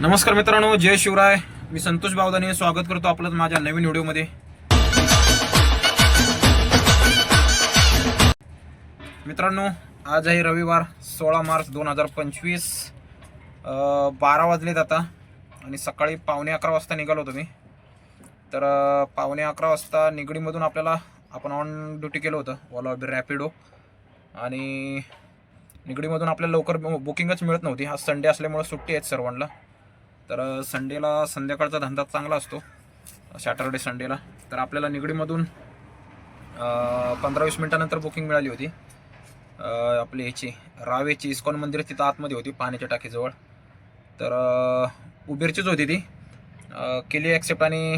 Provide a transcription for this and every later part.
नमस्कार मित्रांनो जय शिवराय. मी संतोष बावदाने स्वागत करतो आपलं माझ्या नवीन व्हिडिओमध्ये. मित्रांनो आज आहे रविवार सोळा मार्च दोन हजार पंचवीस. बारा वाजलेत आता आणि सकाळी पावणे अकरा वाजता निघालो होतो मी. तर पावणे अकरा वाजता निगडीमधून आपल्याला आपण ऑन ड्युटी केलं होतं ओला उबेर रॅपिडो आणि निगडीमधून आपल्याला लवकर बुकिंगच मिळत नव्हती. आज संडे असल्यामुळे सुट्टी आहेत सर्वांना. तर संडेला संध्याकाळचा धंदा चांगला असतो. सॅटर्डे संडेला तर आपल्याला निगडीमधून पंधरा वीस मिनटानंतर बुकिंग मिळाली होती. आपली ह्याची रावेची इस्कॉन मंदिर तिथं आतमध्ये होती पाण्याच्या टाकीजवळ. तर उबेरचीच होती ती. केली ॲक्सेप्ट आणि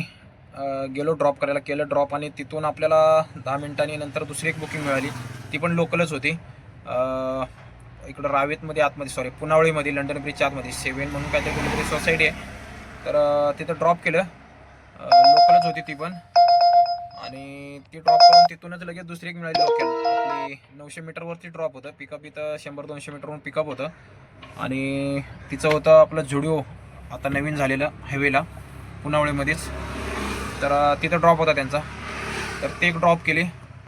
गेलो ड्रॉप करायला. केलं ड्रॉप आणि तिथून आपल्याला दहा मिनिटांनी नंतर दुसरी एक बुकिंग मिळाली. ती पण लोकलच होती. इकडं रावेतमध्ये आतमध्ये सॉरी पुनावळीमध्ये लंडन ब्रिजच्या आतमध्ये सेवन म्हणून काहीतरी कुठेतरी सोसायटी आहे. तर तिथं ड्रॉप केलं. लोकलच होती ती पण. आणि ती ड्रॉप करून तिथूनच लगेच दुसरी एक मिळाली लोकल आपली नऊशे मीटरवरती ड्रॉप होतं. पिकअप इथं शंभर दोनशे मीटरवरून पिकअप होतं. आणि तिचं होतं आपलं झुडिओ आता नवीन झालेलं हायवेला पुनावळीमध्येच. तर तिथं ड्रॉप होता त्यांचा. तर ते एक ड्रॉप केली.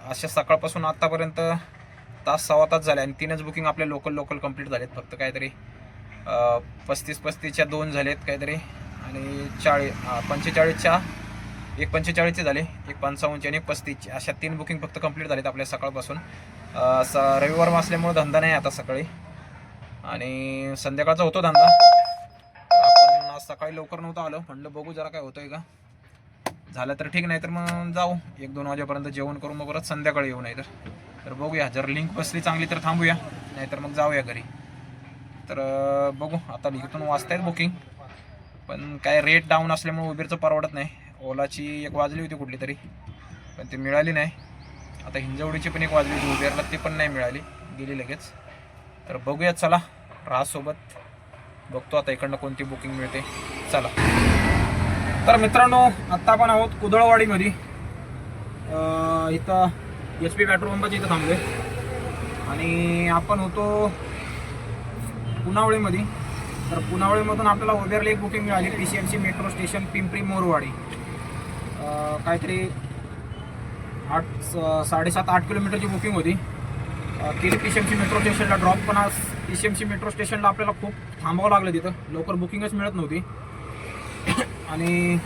अशा सकाळपासून आत्तापर्यंत तास सव्वा तास झाले आणि तीनच बुकिंग आपले लोकल लोकल कंप्लीट झालेत. फक्त काहीतरी पस्तीस पस्तीसच्या दोन झालेत काहीतरी आणि चाळीस पंचेचाळीसच्या एक पंचेचाळीसचे झाले एक पंचावन्नचे आणि एक पस्तीसचे. अशा तीन बुकिंग फक्त कंप्लीट झालेत आपल्या सकाळपासून. स रविवार असल्यामुळे धंदा नाही आता सकाळी. आणि संध्याकाळचा होतो धंदा. आपण आज सकाळी लवकर नव्हतं आलो. म्हणलं बघू जरा काय होतंय का. झालं तर ठीक नाही तर मग जाऊ. एक दोन वाजेपर्यंत जेवण करून मग परत संध्याकाळी येऊ नाही तर तर बघूया. जर लिंक बसली चांगली तर थांबूया. नाहीतर मग जाऊया घरी. तर बघू. आता इथून वाजतायत बुकिंग पण काय रेट डाऊन असल्यामुळे उबेरचं परवडत नाही. ओलाची एक वाजली होती कुठली तरी. पण ती मिळाली नाही. आता हिंजवडीची पण एक वाजली होती. उबेरला ती पण नाही मिळाली. गेली लगेच. तर बघूया चला. राहासोबत बघतो आता इकडनं कोणती बुकिंग मिळते. चला. तर मित्रांनो आत्ता आपण आहोत कुदळवाडीमध्ये. इथं एच पी पेट्रोल पंपाच्या इथं थांबलोय. आणि आपण होतो पुनावळीमध्ये. तर पुनावळीमधून आपल्याला उबेरला एक बुकिंग मिळाली P C M C metro station Pimpri Morwadi. काहीतरी आठ स- साडेसात आठ किलोमीटरची बुकिंग होती. तिथे केली P C M C metro स्टेशनला ड्रॉप पण आज P C M C metro स्टेशनला आपल्याला खूप थांबावं लागलं तिथं. लवकर बुकिंगच मिळत नव्हती. आणि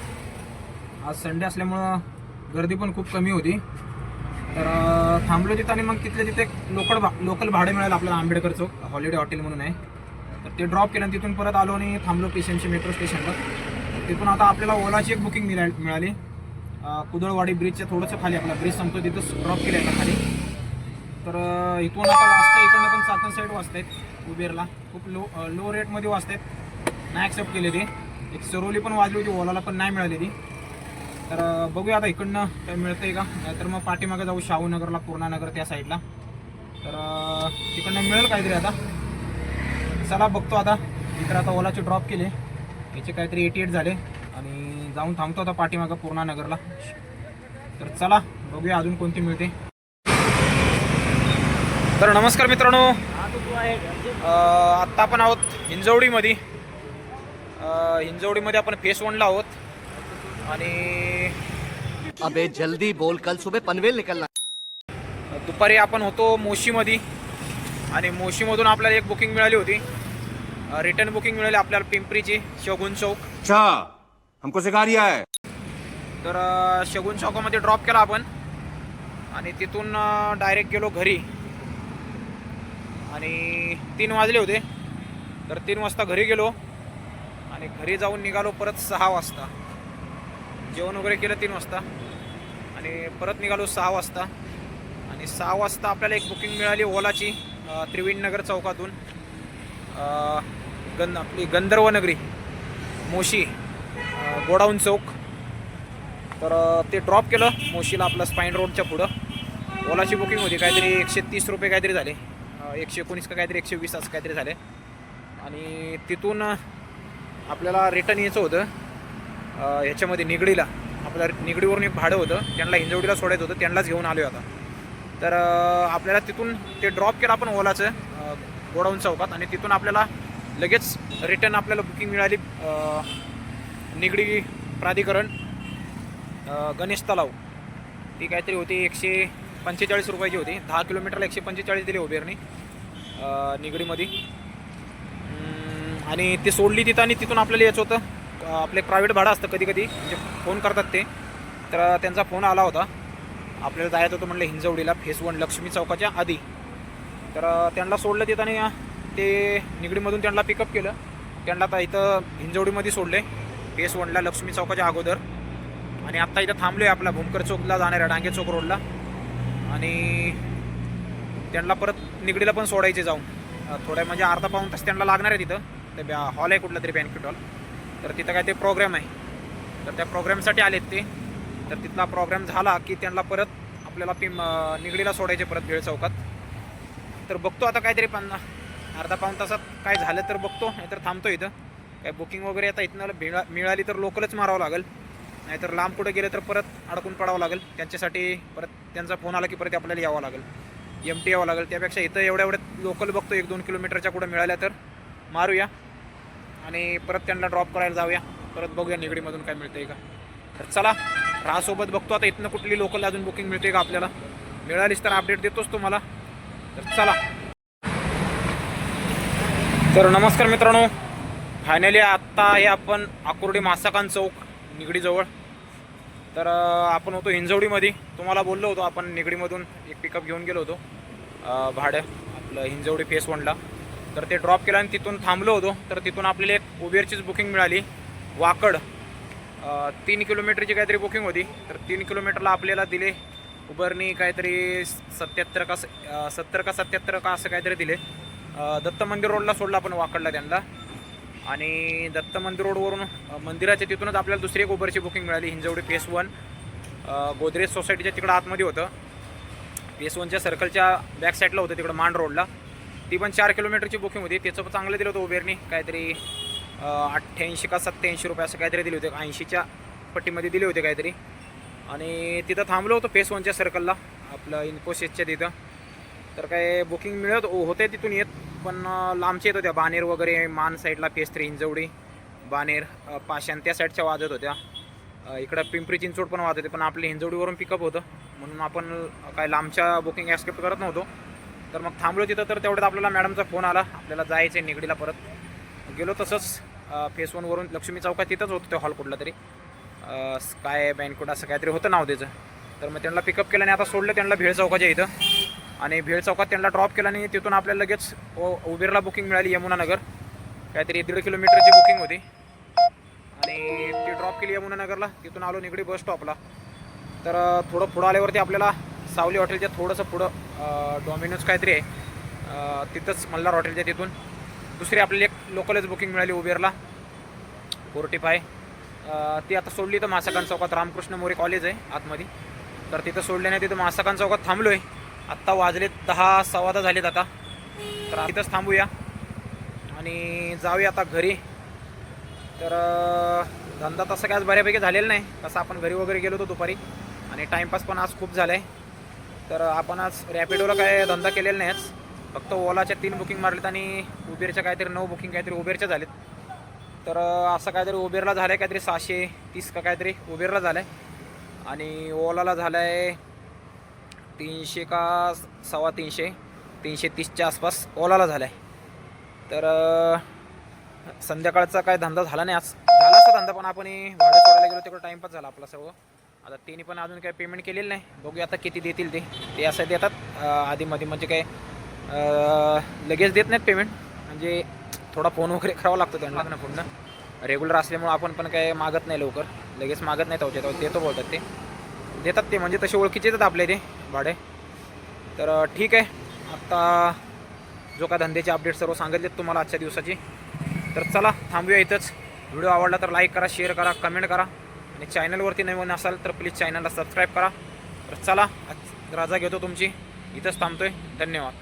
आज संडे असल्यामुळं गर्दी पण खूप कमी होती. तर थांबलो तिथं आणि मग तिथले तिथे लोकल भा लोकल भाडे मिळालं आपल्याला आंबेडकर चौक हॉलिडे हॉटेल म्हणून आहे. तर ते ड्रॉप केलं आणि तिथून परत आलो आणि थांबलो पी मेट्रो स्टेशनला तिथून आता आपल्याला ओलाची एक बुकिंग मिळा मिळाली. कुदळवाडी ब्रिजच्या थोडंसं खाली आपला ब्रिज संपतो तिथं ड्रॉप केलं आहे खाली. तर इथून आता वाजता इकडनं पण सात साईड वाजतायत उबेरला. खूप लो लो रेटमध्ये वाजतायत. नाही ॲक्सेप्ट केले एक सरोली पण वाजली होती ओलाला पण नाही मिळाली ती तर बघूया आता इकडनं काय मिळतंय का. नाहीतर मग पाठीमागे जाऊ शाहूनगरला पूर्णानगर त्या साईडला. तर तिकडनं मिळेल काहीतरी आता. चला बघतो आता. इकडे आता ओलाचे ड्रॉप केले. याचे काहीतरी एटी एट झाले. आणि जाऊन थांबतो आता पाठीमागं पूर्णानगरला. तर चला बघूया अजून कोणती मिळते. तर नमस्कार मित्रांनो. आत्ता आपण आहोत हिंजवडीमध्ये. हिंजवडीमध्ये आपण फेस वनला आहोत. आणि अबे जल्दी बोल. कल सुबह पनवेल निकलना. दुपारी आपण होतो मोशीमध्ये. आणि मोशीमधून आपल्याला एक बुकिंग मिळाली होती. रिटर्न बुकिंग मिळाली आपल्याला पिंपरीची शगुन चौक. अच्छा हमको सिखा रिया है. तर शगुन चौकामध्ये ड्रॉप केला आपण. आणि तिथून डायरेक्ट गेलो घरी. आणि तीन वाजले होते. तर तीन वाजता घरी गेलो. आणि घरी जाऊन निघालो परत सहा वाजता. जेवण वगैरे केलं तीन वाजता. आणि परत निघालो सहा वाजता. आणि सहा वाजता आपल्याला एक बुकिंग मिळाली ओलाची त्रिवेणनगर त्रिवेणीनगर चौकातून. अ, गंद आपली गंधर्व नगरी मोशी गोडाऊन चौक. तर ते ड्रॉप केलं मोशीला आपलं स्पाईन रोडच्या पुढं. ओलाची बुकिंग होती काहीतरी एकशे तीस रुपये काहीतरी झाले. एकशे एकोणीस का काहीतरी एकशे वीस असं काहीतरी झाले. आणि तिथून आपल्याला रिटर्न यायचं होतं ह्याच्यामध्ये निगडीला. आपल्या निगडीवरून एक भाडं होतं त्यांना हिंजवडीला सोडायचं होतं त्यांनाच घेऊन आलो आता. तर आपल्याला तिथून ते ड्रॉप केलं आपण ओलाचं गोडाऊन चौकात आणि तिथून आपल्याला लगेच रिटर्न आपल्याला बुकिंग मिळाली निगडी प्राधिकरण गणेश तलाव. ती काहीतरी होती एकशे पंचेचाळीस रुपयाची होती. दहा किलोमीटरला एकशे पंचेचाळीस दिली उबेरनी निगडीमध्ये. आणि ती सोडली तिथं आणि तिथून आपल्याला यायचं होतं. आपले एक प्रायव्हेट भाडं असतं कधी कधी म्हणजे फोन करतात ते. तर त्यांचा फोन आला होता. आपल्याला जायचं होतं म्हणलं हिंजवडीला फेस वन लक्ष्मी चौकाच्या आधी. तर त्यांना सोडलं तिथं आणि ते निगडीमधून त्यांना पिकअप केलं. त्यांना आता इथं हिंजवडीमध्ये सोडले फेस वनला लक्ष्मी चौकाच्या अगोदर. आणि आत्ता इथं थांबलो आहे आपला भूमकर चौकला जाणाऱ्या डांगे चौक रोडला. आणि त्यांना परत निगडीला पण सोडायचे जाऊन. थोड्या म्हणजे अर्धा पाऊन तास त्यांना लागणार आहे तिथं. ते हॉल आहे कुठला तरी बँकेट हॉल तर तिथं काय ते प्रोग्राम आहे. तर त्या प्रोग्रामसाठी आलेत ते. तर तिथला प्रोग्राम झाला की त्यांना परत आपल्याला पिम निगडीला सोडायचे परत भेळ चौकात. तर बघतो आता काहीतरी पण अर्धा पाऊन तासात काय झालं तर बघतो नाहीतर थांबतो इथं. काय बुकिंग वगैरे आता इथनं भिळा मिळाली तर लोकलच मारावं लागेल. नाहीतर लांब कुठं गेलं तर परत अडकून पडावं लागेल. त्यांच्यासाठी परत त्यांचा फोन आला की परत आपल्याला यावं लागेल. एम टी यावं लागेल. त्यापेक्षा इथं एवढ्या एवढ्या लोकल बघतो एक दोन किलोमीटरच्या कुठं मिळाल्या तर. मारूया. आणि परत त्यांना ड्रॉप करायला जाऊया. परत बघूया निगडीमधून काय मिळतंय का. तर चला रासोबत बघतो आता इथनं कुठली लोकल अजून बुकिंग मिळते का आपल्याला. मिळालीच तर अपडेट देतोच तुम्हाला. तर चला. तर नमस्कार मित्रांनो. फायनली आत्ता आहे आपण आकुर्डी मासाकान चौक निगडीजवळ. तर आपण होतो हिंजवडीमध्ये. तुम्हाला बोललो होतो आपण निगडीमधून एक पिकअप घेऊन गेलो होतो. भाड्या भाडं आपलं हिंजवडी फेस वनला तर ते ड्रॉप केलं आणि तिथून थांबलो होतो. तर तिथून आपल्याला एक उबेरचीच बुकिंग मिळाली. वाकड तीन किलोमीटरची काहीतरी बुकिंग होती. तर तीन किलोमीटरला आपल्याला दिले. उबरनी काहीतरी सत्याहत्तर का स- सत्तर का सत्याहत्तर का असं काहीतरी दिले. दत्त मंदिर रोडला सोडला आपण वाकडला त्यांना. आणि दत्त मंदिर रोडवरून मंदिराच्या तिथूनच आपल्याला दुसरी एक उबरची बुकिंग मिळाली. हिंजवडी फेस वन गोदरेज सोसायटीच्या तिकडं आतमध्ये होतं. फेस वनच्या सर्कलच्या बॅक साईडला होतं तिकडं मांड रोडला ती पण चार किलोमीटरची बुकिंग होती. त्याचं पण चांगलं दिलं होतं उबेरनी काहीतरी अठ्ठ्याऐंशी का सत्त्याऐंशी रुपये असं काहीतरी दिले होते. ऐंशीच्या पट्टीमध्ये दिले होते काहीतरी. आणि तिथं थांबलो होतो फेस वनच्या सर्कलला आपलं इन्फोसिसच्या तिथं. तर काय बुकिंग मिळत हो, होते तिथून येत पण लांबच्या येत होत्या. बानेर वगैरे मान साईडला पेस थ्री हिंजवडी बानेर अं, त्या साईडच्या वाजत होत्या. इकडं पिंपरी चिंचवड पण वाजत होते पण आपले हिंजवडीवरून पिकअप होतं. म्हणून आपण काय लांबच्या बुकिंग ॲक्सेप्ट करत नव्हतो. तर मग थांबलो तिथं तर तेवढ्यात आपल्याला मॅडमचा फोन आला. आपल्याला जायचं आहे निगडीला परत. गेलो तसंच फेस वनवरून लक्ष्मी चौकात तिथंच होतं ते हॉल कुठला तरी. स्काय बँकुट असं काहीतरी होतं नाव त्याचं. तर मग त्यांना पिकअप केलं आणि आता सोडलं त्यांना भेळ चौकाच्या इथं. आणि भेळ चौकात त्यांना ड्रॉप केला आणि तिथून आपल्याला लगेच ओ उबेरला बुकिंग मिळाली यमुनानगर. काहीतरी दीड किलोमीटरची बुकिंग होती. आणि ती ड्रॉप केली यमुनानगरला. तिथून आलो निगडी बस स्टॉपला तर थोडं पुढं आल्यावरती आपल्याला सावली हॉटेलच्या थोडंसं पुढं डॉमिनोज काहीतरी आहे. तिथंच मल्हार हॉटेलच्या तिथून. दुसरी आपल्याला एक लोकलच बुकिंग मिळाली उबेरला. फोर्टी फाय ती आता सोडली तर मासाकान चौकात. रामकृष्ण मोरे कॉलेज आहे आतमध्ये. तर तिथं सोडल्याने तिथं मासाकान चौकात थांबलो आहे आत्ता वाजले दहा सव्वा दहा झालेत आता. तर तिथंच थांबूया. आणि जाऊया आता घरी. तर धंदा तसा काय आज बऱ्यापैकी झालेला नाही. तसं आपण घरी वगैरे गेलो होतो दुपारी. आणि टाईमपास पण आज खूप झाला आहे तर आपण आज रॅपिडोला काय धंदा केलेला नाही आज फक्त ओलाच्या तीन बुकिंग मारलेत आणि उबेरच्या काहीतरी नऊ बुकिंग काहीतरी उबेरच्या झालेत. तर असं काहीतरी उबेरला झालं आहे काहीतरी सहाशे तीस का काहीतरी उबेरला झालं आहे आणि ओलाला झालं आहे तीनशे का सव्वा तीनशे तीनशे तीसच्या आसपास ओलाला झाला आहे तर संध्याकाळचा काय धंदा झाला नाही आज. झाला असा धंदा पण आपण हे सोडायला गेलो तिकडं टाईमपास झाला आपला सर्व. आता तिने पण अजून काही पेमेंट केलेलं नाही. बघूया आता किती देतील ते. ते असं देतात. अं, आधीमध्ये म्हणजे काय लगेच देत नाहीत पेमेंट म्हणजे थोडा फोन वगैरे करावा लागतो त्यांना. ना पुढनं रेग्युलर असल्यामुळं आपण पण काय मागत नाही लवकर. लगेच मागत नाही तेव्हा देतो बोलतात ते. देतात ते. म्हणजे तसे ओळखीचे येतात आपले ते भाडे. तर ठीक आहे. आत्ता जो का धंद्याचे अपडेट सर्व सांगितलेत तुम्हाला आजच्या दिवसाची. तर चला थांबूया इथंच. व्हिडिओ आवडला तर लाईक करा शेअर करा कमेंट करा. आणि चॅनलवरती नवीन असाल तर प्लीज चॅनलला सबस्क्राईब करा. तर चला राजा घेतो तुमची. इथंच थांबतोय. धन्यवाद.